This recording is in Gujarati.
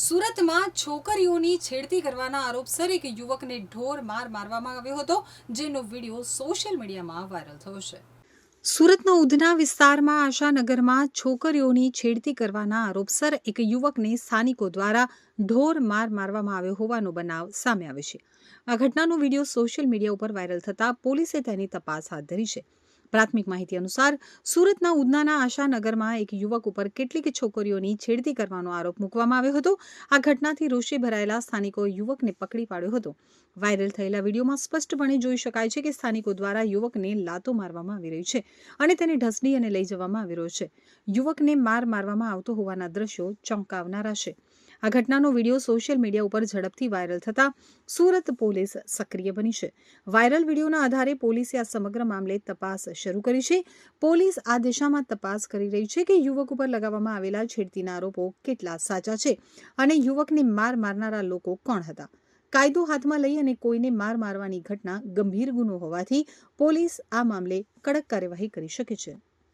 સુરતમાં છોકરીઓની છેડતી કરવાના આરોપસર એક યુવકને ઢોર માર મારવામાં આવ્યો હતો, જેનો વીડિયો સોશિયલ મીડિયામાં વાયરલ થયો છે. સુરતના ઉધના વિસ્તારમાં આશાનગરમાં છોકરીઓની છેડતી કરવાના આરોપસર એક યુવકને સ્થાનિકો દ્વારા ઢોર માર મારવામાં આવ્યો હોવાનો બનાવ સામે આવ્યો છે. આ ઘટનાનો વીડિયો સોશિયલ મીડિયા ઉપર વાયરલ થતાં પોલીસે તેની તપાસ હાથ ધરી છે. પ્રાથમિક માહિતી અનુસાર, સુરતના ઉદનાના આશાનગરમાં એક યુવક ઉપર કેટલીક છોકરીઓની છેડતી કરવાનો આરોપ મૂકવામાં આવ્યો હતો. આ ઘટનાથી રોષે ભરાયેલા સ્થાનિકો યુવકને પકડી પાડ્યો હતો. વાયરલ થયેલા વિડીયોમાં સ્પષ્ટપણે જોઈ શકાય છે કે સ્થાનિકો દ્વારા યુવકને લાતો મારવામાં આવી રહી છે અને તેને ઢસડી અને લઈ જવામાં આવી રહ્યો છે. યુવકને માર મારવામાં આવતો હોવાના દ્રશ્યો ચોંકાવનારા છે. આ ઘટનાનો વીડિયો સોશિયલ મીડિયા ઉપર ઝડપથી વાયરલ થતાં સુરત પોલીસ સક્રિય બની છે. વાયરલ વિડીયોના આધારે પોલીસે આ સમગ્ર મામલે તપાસ શરૂ કરી છે. પોલીસ આ દિશામાં તપાસ કરી રહી છે કે યુવક ઉપર લગાવવામાં આવેલા છેડતીના આરોપો કેટલા સાચા છે અને યુવકને માર મારનારા લોકો કોણ હતા? કાયદો હાથમાં લઈ અને કોઈને માર મારવાની ઘટના ગંભીર ગુનો હોવાથી પોલીસ આ મામલે કડક કાર્યવાહી કરી શકે છે.